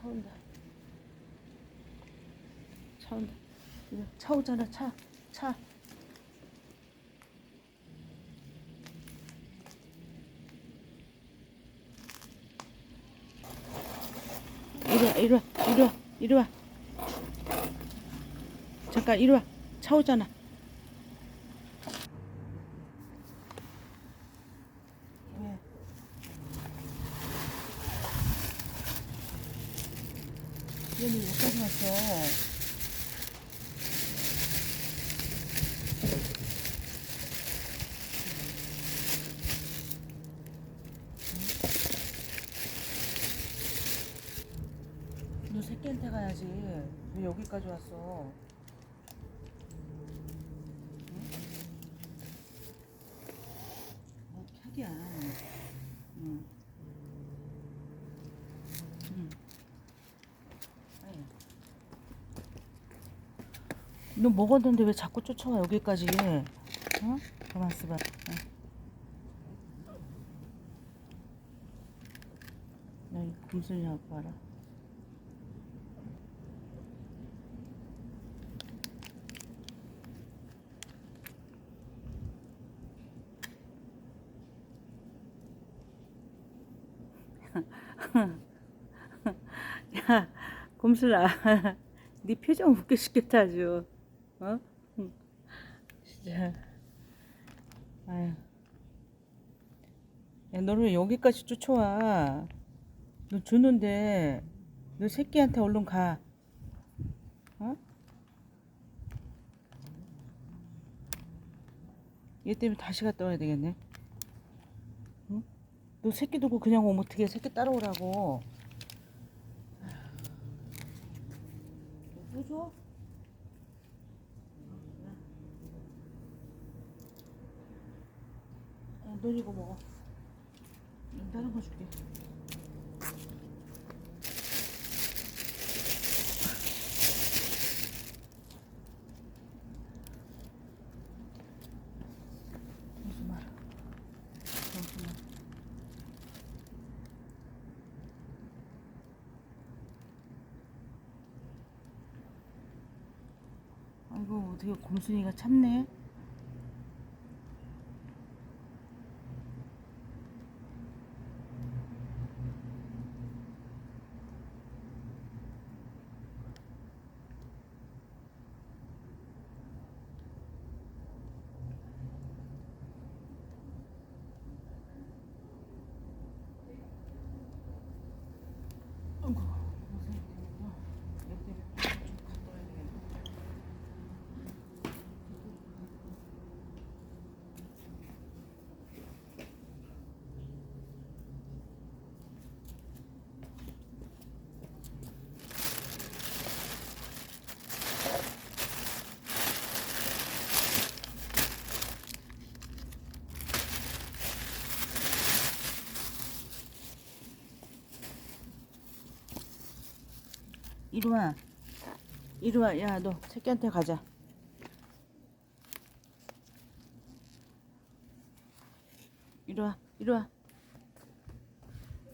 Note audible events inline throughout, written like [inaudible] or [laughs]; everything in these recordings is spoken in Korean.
차 온다. 차 온다. 차 오잖아, 차. 차. 이리 와, 이리 와, 이리 와, 이리 와. 잠깐, 이리 와. 차 오잖아. 얘는 여기까지 왔어. 너 새끼한테 가야지. 왜 여기까지 왔어? 뭐 캬기야. 응. 응. 아니. 너 먹었는데 왜 자꾸 쫓아와 여기까지? 어? 가만 있어봐. 어. 나이 금순이 갖고 와라. 야, 곰슬아, [laughs] [laughs] 네 표정 웃겨 죽겠다 아주. 어? 응. 진짜. 아유. 야, 너를 왜 여기까지 쫓아와? 너 주는데, 너 새끼한테 얼른 가. 어? 얘 때문에 다시 갔다 와야 되겠네. 응? 너 새끼 두고 그냥 오면 어떻게 새끼 따라오라고. 뭐 줘? 넌 이거 먹어. 응, 다른 거 줄게. 아이고 어떻게 곰순이가 참네. 아이고 고생이 되겠다. 얘 때문에 좀 갔다 와야 되겠네. 이리 와. 이리 와. 야, 너 새끼한테 가자. 이리 와. 이리 와.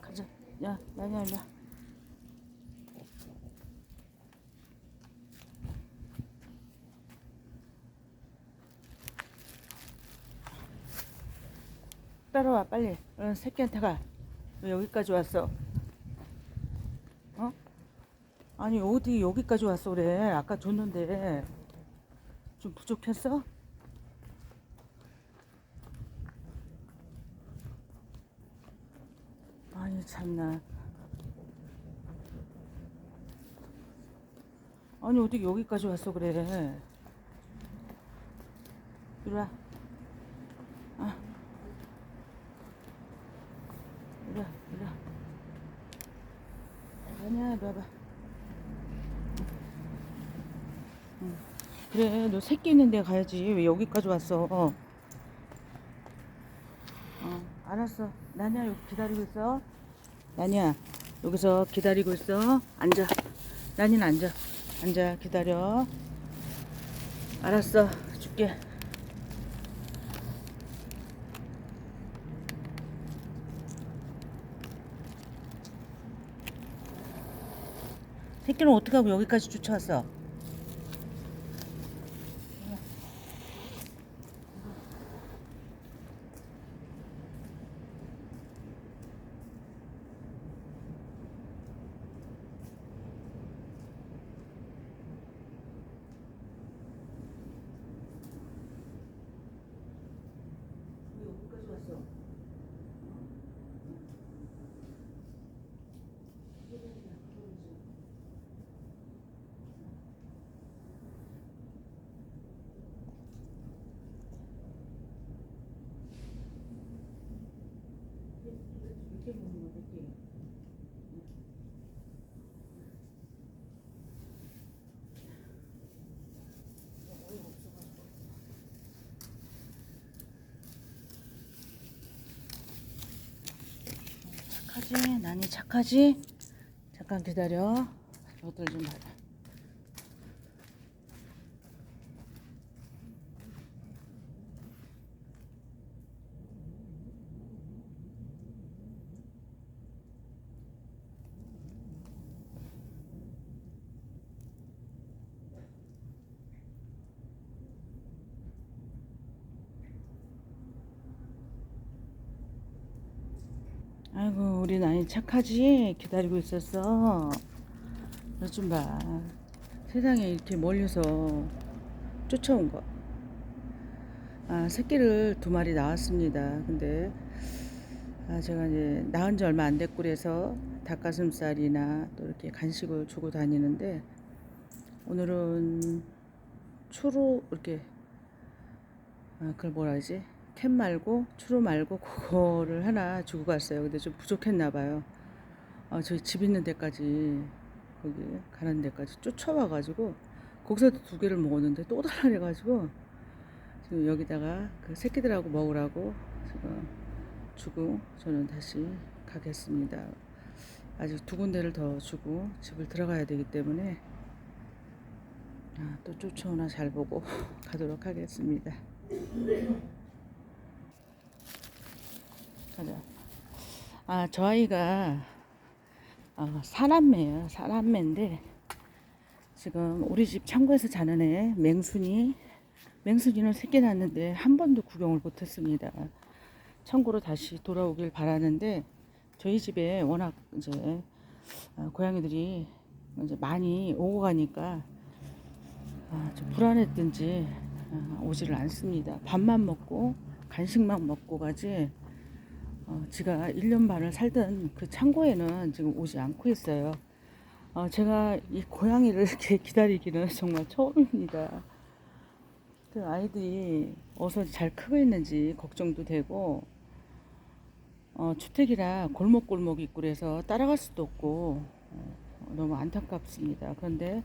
가자. 야, 나냐, 이리 와. 따라와, 빨리. 어, 새끼한테 가. 왜 여기까지 왔어? 어? 아니 어디 여기까지 왔어 그래? 아까 줬는데. 좀 부족했어? 아니 참나. 아니 어디 여기까지 왔어 그래? 이리 와. 아. 이리 와 이리 와. 아니야 이리 그래, 너 새끼 있는 데 가야지. 왜 여기까지 왔어? 어, 알았어. 나냐, 여기 기다리고 있어. 나냐, 여기서 기다리고 있어. 앉아. 나니는 앉아. 앉아, 기다려. 알았어. 줄게. 새끼는 어떻게 하고 여기까지 쫓아왔어? 왜 여기까지 왔어? 이렇게 보는 거 이렇게. 착하지? 난이 착하지? 잠깐 기다려. 저것들 좀 봐라. 아이고 우리 나이 착하지? 기다리고 있었어. 너 좀 봐. 세상에 이렇게 멀리서 쫓아온 거. 아 새끼를 두 마리 낳았습니다. 근데 아 제가 이제 낳은 지 얼마 안 됐고 그래서 닭가슴살이나 또 이렇게 간식을 주고 다니는데 오늘은 추로 이렇게 아 그걸 뭐라 하지? 캔 말고 추루 말고 그거를 하나 주고 갔어요. 근데 좀 부족했나 봐요. 아, 저희 집 있는 데까지 거기 가는 데까지 쫓아와 가지고 거기서도 두 개를 먹었는데 또 달라해가지고 지금 여기다가 그 새끼들하고 먹으라고 지금 주고 저는 다시 가겠습니다. 아직 두 군데를 더 주고 집을 들어가야 되기 때문에 아, 또 쫓아오나 잘 보고 [laughs] 가도록 하겠습니다. 가자. 아, 저 아이가 어, 사남매예요. 사남매인데 지금 우리 집 창고에서 자는 애 맹순이 맹순이는 새끼 낳았는데 한 번도 구경을 못했습니다. 창고로 다시 돌아오길 바라는데 저희 집에 워낙 이제 어, 고양이들이 이제 많이 오고 가니까 아, 좀 불안했든지 아, 오지를 않습니다. 밥만 먹고 간식만 먹고 가지 어, 제가 1년 반을 살던 그 창고에는 지금 오지 않고 있어요. 어, 제가 이 고양이를 [laughs] 이렇게 기다리기는 정말 처음입니다. 그 아이들이 어서 잘 크고 있는지 걱정도 되고, 어, 주택이라 골목골목 있고 그래서 따라갈 수도 없고, 어, 너무 안타깝습니다. 그런데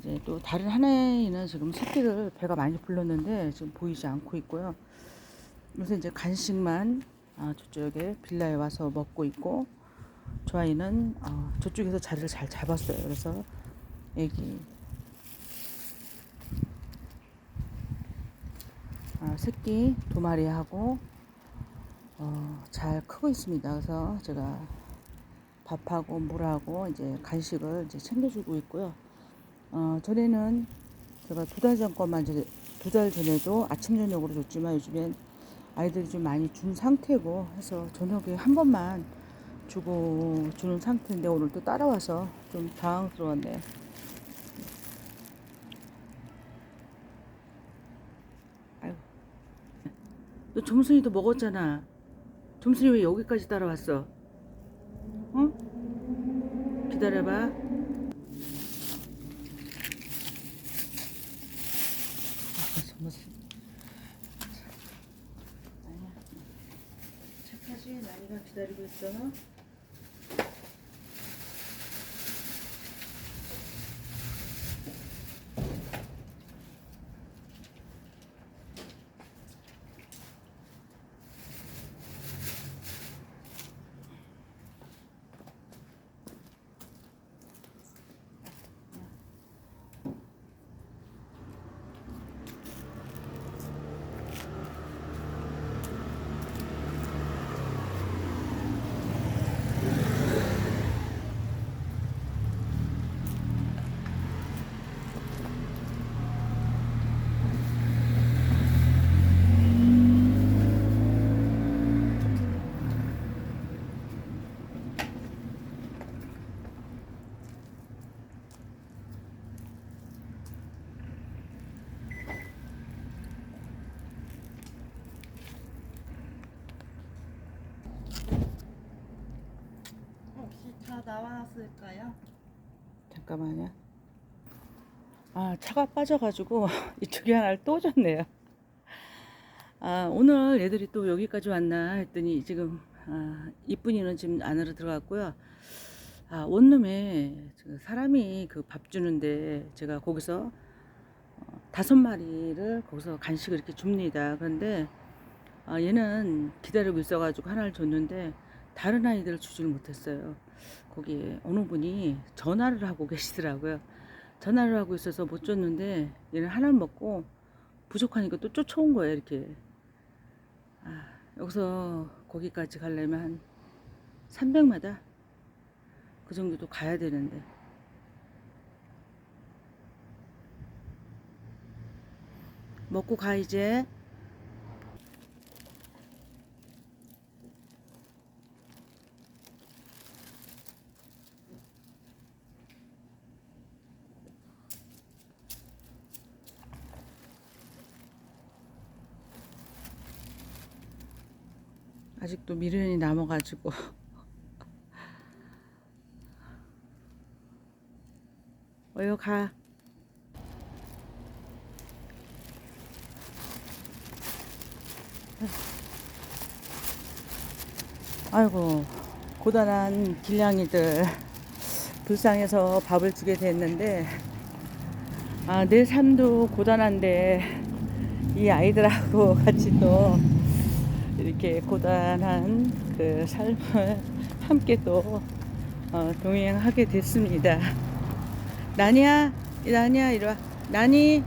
이제 또 다른 하나에는 지금 새끼를 배가 많이 불렀는데 지금 보이지 않고 있고요. 그래서 이제 간식만 아, 저쪽에 빌라에 와서 먹고 있고 저 아이는 어, 저쪽에서 자리를 잘 잡았어요. 그래서 애기 아, 새끼 두 마리 하고 어, 잘 크고 있습니다. 그래서 제가 밥하고 물하고 이제 간식을 이제 챙겨주고 있고요. 어, 전에는 제가 두 달 전 것만 두 달 전에도 아침 저녁으로 줬지만 요즘엔 아이들이 좀 많이 준 상태고 해서 저녁에 한 번만 주고 주는 상태인데 오늘 또 따라와서 좀 당황스러웠네. 아유, 너 점순이도 먹었잖아. 점순이 왜 여기까지 따라왔어? 어? 기다려봐. 아까 점순. 아니야. 착하지? 나니가 기다리고 있어. 나왔을까요? 잠깐만요. 아, 차가 빠져가지고 [laughs] 이쪽에 하나를 또 줬네요. 아, 오늘 애들이 또 여기까지 왔나 했더니 지금 아, 이쁜이는 지금 안으로 들어갔고요. 아, 원룸에 저 사람이 그 밥 주는데 제가 거기서 어, 다섯 마리를 거기서 간식을 이렇게 줍니다. 그런데 아, 얘는 기다리고 있어가지고 하나를 줬는데 다른 아이들을 주지를 못했어요. 거기에 어느 분이 전화를 하고 [laughs] 계시더라고요. 전화를 하고 있어서 못 줬는데 얘는 하나 먹고 부족하니까 또 쫓아온 거예요 이렇게. 아, 여기서 거기까지 가려면 한 300마다 그 정도도 가야 되는데. 먹고 가 이제. 아직도 미련이 남아가지고. [laughs] 어여 가. 아이고 고단한 길냥이들. 불쌍해서 밥을 주게 됐는데 아, 내 삶도 고단한데 이 아이들하고 같이 또 이렇게 고단한 그 삶을 함께 또 어, 동행하게 됐습니다. 나니야, 나니야, 이리 와. 나니.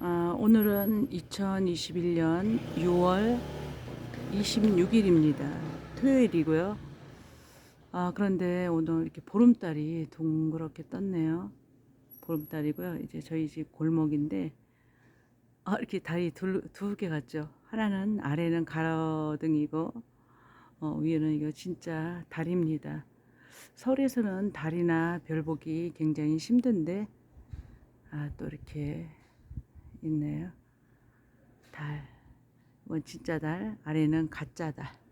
아, 오늘은 2021년 6월 26일입니다. 토요일이고요. 아, 그런데 오늘 이렇게 보름달이 동그랗게 떴네요. 보름달이고요. 이제 저희 집 골목인데 아, 이렇게 달이 둘, 두개 같죠. 하나는 아래는 가로등이고 어, 위에는 이거 진짜 달입니다. 서울에서는 달이나 별 보기 굉장히 힘든데 아, 또 이렇게 있네요. 달. 이건 진짜 달, 아래는 가짜 달.